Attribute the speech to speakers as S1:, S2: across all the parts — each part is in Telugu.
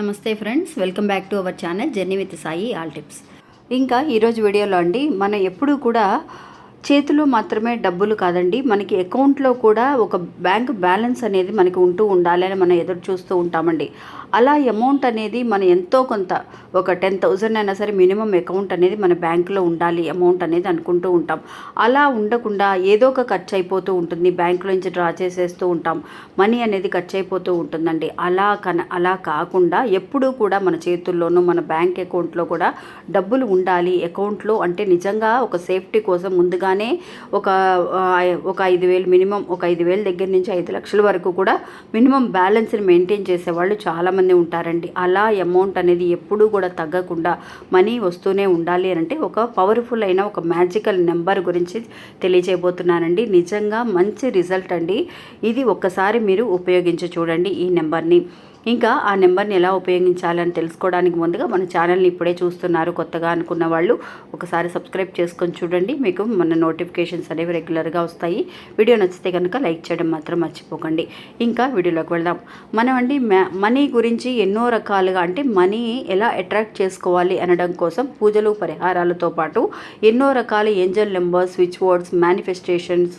S1: నమస్తే friends welcome back to our channel journey with Sai all tips. ఇంకా ఈరోజు వీడియోలో అండి మనం ఎప్పుడూ కూడా చేతిలో మాత్రమే డబ్బులు కాదండి. మనకి అకౌంట్లో కూడా ఒక బ్యాంక్ బ్యాలెన్స్ అనేది మనకి ఉంటూ ఉండాలి అని మనం ఎదురు చూస్తూ ఉంటామండి. అలా అమౌంట్ అనేది మనం ఎంతో కొంత ఒక టెన్ థౌజండ్ అయినా సరే మినిమం అకౌంట్ అనేది మన బ్యాంకులో ఉండాలి అమౌంట్ అనేది అనుకుంటూ ఉంటాం. అలా ఉండకుండా ఏదో ఒక ఖర్చు అయిపోతూ ఉంటుంది. బ్యాంకులో నుంచి డ్రా చేసేస్తూ ఉంటాం. మనీ అనేది ఖర్చు అయిపోతూ ఉంటుందండి. అలా కన అలా కాకుండా ఎప్పుడూ కూడా మన చేతుల్లోనూ మన బ్యాంక్ అకౌంట్లో కూడా డబ్బులు ఉండాలి. అకౌంట్లో అంటే నిజంగా ఒక సేఫ్టీ కోసం ముందుగా రాగానే ఒక ఒక ఐదు వేలు మినిమం ఒక ఐదు వేల దగ్గర నుంచి ఐదు లక్షల వరకు కూడా మినిమం బ్యాలెన్స్ని మెయింటైన్ చేసేవాళ్ళు చాలామంది ఉంటారండి. అలా అమౌంట్ అనేది ఎప్పుడూ కూడా తగ్గకుండా మనీ వస్తూనే ఉండాలి అని అంటే ఒక పవర్ఫుల్ అయిన ఒక మ్యాజికల్ నెంబర్ గురించి తెలియజేయబోతున్నానండి. నిజంగా మంచి రిజల్ట్ అండి. ఇది ఒక్కసారి మీరు ఉపయోగించి చూడండి ఈ నెంబర్ని. ఇంకా ఆ నెంబర్ని ఎలా ఉపయోగించాలని తెలుసుకోవడానికి ముందుగా మన ఛానల్ని ఇప్పుడే చూస్తున్నారు కొత్తగా అనుకున్న వాళ్ళు. ఒకసారి సబ్స్క్రైబ్ చేసుకొని చూడండి. మీకు మన నోటిఫికేషన్స్ అనేవి రెగ్యులర్గా వస్తాయి. వీడియో నచ్చితే కనుక లైక్ చేయడం మాత్రం మర్చిపోకండి. ఇంకా వీడియోలోకి వెళ్దాం. మనం అండి మనీ గురించి ఎన్నో రకాలుగా అంటే మనీ ఎలా అట్రాక్ట్ చేసుకోవాలి అనడం కోసం పూజలు పరిహారాలతో పాటు ఎన్నో రకాల angel numbers switch boards manifestations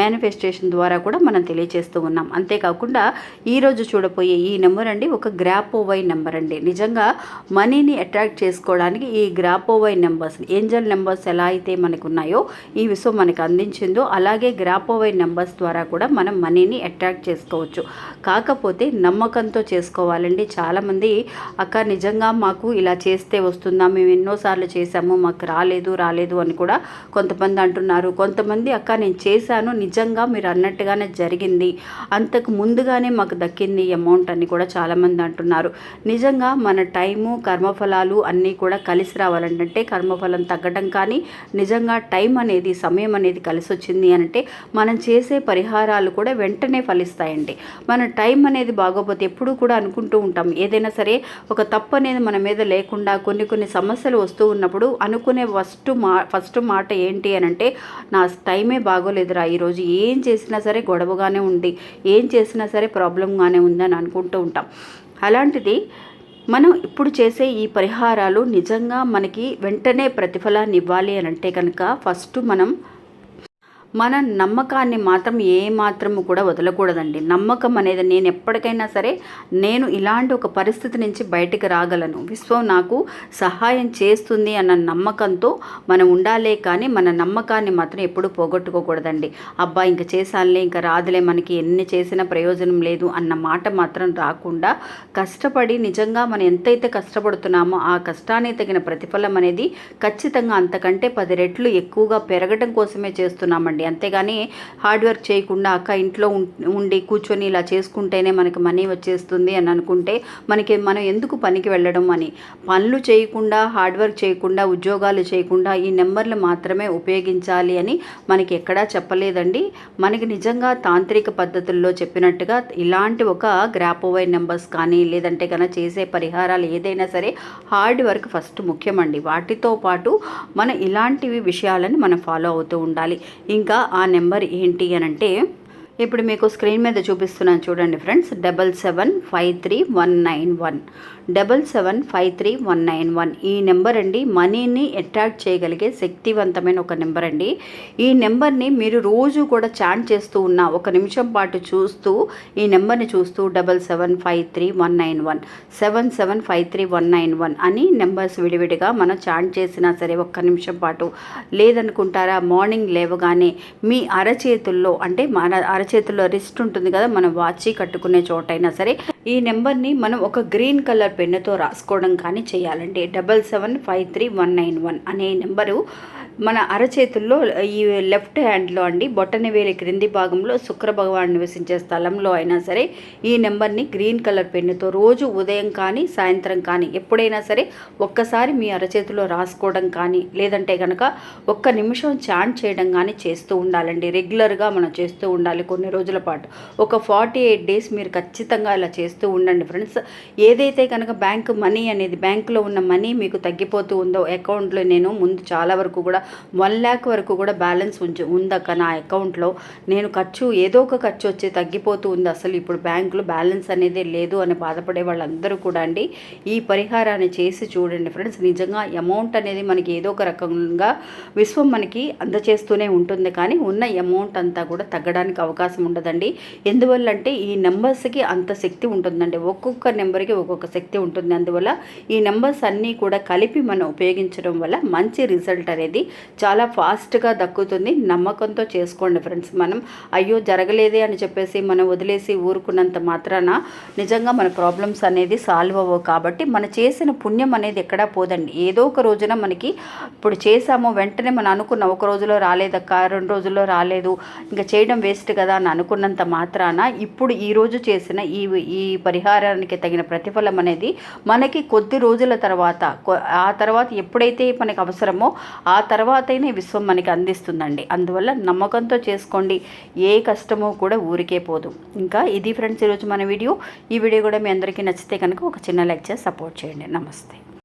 S1: manifestation ద్వారా కూడా మనం తెలియజేస్తూ ఉన్నాం. అంతేకాకుండా ఈరోజు చూడబోయే ఈ నెంబర్ అండి ఒక గ్రాపోవై నెంబర్ అండి. నిజంగా మనీని అట్రాక్ట్ చేసుకోవడానికి ఈ గ్రాపోవై నెంబర్స్ ఏంజల్ నెంబర్స్ ఎలా అయితే మనకు ఉన్నాయో ఈ విషయం మనకు అందించిందో అలాగే గ్రాపోవై నెంబర్స్ ద్వారా కూడా మనం మనీని అట్రాక్ట్ చేసుకోవచ్చు. కాకపోతే నమ్మకంతో చేసుకోవాలండి. చాలామంది అక్క నిజంగా మాకు ఇలా చేస్తే వస్తుందా? మేము ఎన్నోసార్లు చేసాము మాకు రాలేదు రాలేదు అని కూడా కొంతమంది అంటున్నారు. కొంతమంది అక్క నేను చేశాను నిజంగా మీరు అన్నట్టుగానే జరిగింది. అంతకు ముందుగానే మాకు దక్కింది అమౌంట్ అని కూడా చాలామంది అంటున్నారు. నిజంగా మన టైము కర్మఫలాలు అన్నీ కూడా కలిసి రావాలంటే కర్మఫలం తగ్గడం కానీ నిజంగా టైం అనేది సమయం అనేది కలిసి వచ్చింది అని అంటే మనం చేసే పరిహారాలు కూడా వెంటనే ఫలిస్తాయండి. మన టైం అనేది బాగోపోతే ఎప్పుడూ కూడా అనుకుంటూ ఉంటాం. ఏదైనా సరే ఒక తప్పు అనేది మన మీద లేకుండా కొన్ని కొన్ని సమస్యలు వస్తూ ఉన్నప్పుడు అనుకునే ఫస్ట్ మా ఫస్ట్ మాట ఏంటి అని అంటే నా టైమే బాగోలేదురా ఈరోజు ఏం చేసినా సరే గొడవగానే ఉంది ఏం చేసినా సరే ప్రాబ్లంగానే ఉందని అనుకుంటూ ఉంటాం. అలాంటిది మనం ఇప్పుడు చేసే ఈ పరిహారాలు నిజంగా మనకి వెంటనే ప్రతిఫలాన్ని ఇవ్వాలి అని అంటే కనుక ఫస్ట్ మనం మన నమ్మకాన్ని మాత్రం ఏ మాత్రము కూడా వదలకూడదండి. నమ్మకం అనేది నేను ఎప్పటికైనా సరే నేను ఇలాంటి ఒక పరిస్థితి నుంచి బయటకు రాగలను. విశ్వం నాకు సహాయం చేస్తుంది అన్న నమ్మకంతో మనం ఉండాలే కానీ మన నమ్మకాన్ని మాత్రం ఎప్పుడు పోగొట్టుకోకూడదండి. అబ్బా ఇంక చేసానులే ఇంకా రాదులే మనకి ఎన్ని చేసినా ప్రయోజనం లేదు అన్న మాట మాత్రం రాకుండా కష్టపడి నిజంగా మనం ఎంతైతే కష్టపడుతున్నామో ఆ కష్టానికి తగిన ప్రతిఫలం అనేది ఖచ్చితంగా అంతకంటే పది రెట్లు ఎక్కువగా పెరగడం కోసమే చేస్తున్నామండి. అంతేగాని హార్డ్ వర్క్ చేయకుండా అక్క ఇంట్లో ఉం- ఉండి కూర్చొని ఇలా చేసుకుంటేనే మనకి మనీ వచ్చేస్తుంది అని అనుకుంటే మనకి మనం ఎందుకు పనికి వెళ్ళడం అని? పనులు చేయకుండా హార్డ్ వర్క్ చేయకుండా ఉద్యోగాలు చేయకుండా ఈ నెంబర్లు మాత్రమే ఉపయోగించాలి అని మనకి ఎక్కడా చెప్పలేదండి. మనకి నిజంగా తాంత్రిక పద్ధతుల్లో చెప్పినట్టుగా ఇలాంటి ఒక గ్రాపోవై నెంబర్స్ కానీ లేదంటే కన్నా చేసే పరిహారాలు ఏదైనా సరే హార్డ్ వర్క్ ఫస్ట్ ముఖ్యమండి. వాటితో పాటు మన ఇలాంటివి విషయాలని మనం ఫాలో అవుతూ ఉండాలి. ఇంకా ఆ నెంబర్ ఏంటి అని అంటే ఇప్పుడు మీకు స్క్రీన్ మీద చూపిస్తున్నాను చూడండి friends double seven five three one nine one. Double seven five three one nine one. ఈ నెంబర్ అండి మనీని అట్రాక్ట్ చేయగలిగే శక్తివంతమైన ఒక నెంబర్ అండి. ఈ నెంబర్ని మీరు రోజు కూడా చాంట్ చేస్తూ ఉన్న ఒక నిమిషం పాటు చూస్తూ ఈ నెంబర్ని చూస్తూ double seven five three one nine one seven seven five three one nine one అని నెంబర్స్ విడివిడిగా మనం చాంట్ చేసినా సరే ఒక్క నిమిషం పాటు. లేదనుకుంటారా మార్నింగ్ లేవగానే మీ అరచేతుల్లో అంటే మన అర అరచేతిలో రిస్ట్ ఉంటుంది కదా మనం వాచి కట్టుకునే చోటైనా సరే ఈ నెంబర్ని మనం ఒక గ్రీన్ కలర్ పెన్నుతో రాసుకోవడం కానీ చేయాలండి. Double seven five three one nine one అనే నెంబరు మన అరచేతుల్లో ఈ లెఫ్ట్ హ్యాండ్లో అండి బొట్టని వేలి క్రింది భాగంలో శుక్ర భగవాన్ నివసించే స్థలంలో అయినా సరే ఈ నెంబర్ని గ్రీన్ కలర్ పెన్నుతో రోజు ఉదయం కానీ సాయంత్రం కానీ ఎప్పుడైనా సరే ఒక్కసారి మీ అరచేతిలో రాసుకోవడం కానీ లేదంటే కనుక ఒక్క నిమిషం చాంట్ చేయడం కానీ చేస్తూ ఉండాలండి. రెగ్యులర్గా మనం చేస్తూ ఉండాలి కొన్ని రోజుల పాటు. ఒక ఫార్టీ ఎయిట్ డేస్ మీరు ఖచ్చితంగా ఇలా చేస్తూ ఉండండి ఫ్రెండ్స్. ఏదైతే కనుక బ్యాంక్ మనీ అనేది బ్యాంకులో ఉన్న మనీ మీకు తగ్గిపోతూ ఉందో అకౌంట్లో నేను ముందు చాలా వరకు కూడా వన్ ల్యాక్ వరకు కూడా బ్యాలెన్స్ ఉంచు ఉందక్క నా అకౌంట్లో నేను ఖర్చు ఏదో ఒక ఖర్చు వచ్చి తగ్గిపోతూ ఉంది. అసలు ఇప్పుడు బ్యాంకులో బ్యాలెన్స్ అనేది లేదు అని బాధపడే వాళ్ళందరూ కూడా అండి. ఈ పరిహారాన్ని చేసి చూడండి ఫ్రెండ్స్ నిజంగా అమౌంట్ అనేది మనకి ఏదో ఒక రకంగా విశ్వం మనకి అందచేస్తూనే ఉంటుంది. కానీ ఉన్న అమౌంట్ అంతా కూడా తగ్గడానికి అవకాశం ఉండదండి. ఎందువల్ల అంటే ఈ నెంబర్స్కి అంత శక్తి ఉంటుందండి. ఒక్కొక్క నెంబర్కి ఒక్కొక్క శక్తి ఉంటుంది. అందువల్ల ఈ నెంబర్స్ అన్నీ కూడా కలిపి మనం ఉపయోగించడం వల్ల మంచి రిజల్ట్ అనేది చాలా ఫాస్ట్గా దక్కుతుంది. నమ్మకంతో చేసుకోండి ఫ్రెండ్స్. మనం అయ్యో జరగలేదే అని చెప్పేసి మనం వదిలేసి ఊరుకున్నంత మాత్రాన నిజంగా మన ప్రాబ్లమ్స్ అనేది సాల్వ్ అవ్వవు. కాబట్టి మన చేసిన పుణ్యం అనేది ఎక్కడా పోదండి. ఏదో ఒక రోజున మనకి ఇప్పుడు చేసామో వెంటనే మనం అనుకున్న ఒక రోజులో రాలేదక్క రెండు రోజుల్లో రాలేదు ఇంకా చేయడం వేస్ట్ కదా అని అనుకున్నంత మాత్రాన ఇప్పుడు ఈ రోజు చేసిన ఈ ఈ పరిహారానికి తగిన ప్రతిఫలం అనేది మనకి కొద్ది రోజుల తర్వాత ఆ తర్వాత ఎప్పుడైతే మనకి అవసరమో ఆ తర్వాత తర్వాతనే విశ్వం మనకి అందిస్తుందండి. అందువల్ల నమ్మకంతో చేసుకోండి. ఏ కష్టమో కూడా ఊరికే పోదు. ఇంకా ఇది ఫ్రెండ్స్ ఈరోజు మన వీడియో. ఈ వీడియో కూడా మీ అందరికీ నచ్చితే కనుక ఒక చిన్న లైక్ చేసి సపోర్ట్ చేయండి. నమస్తే.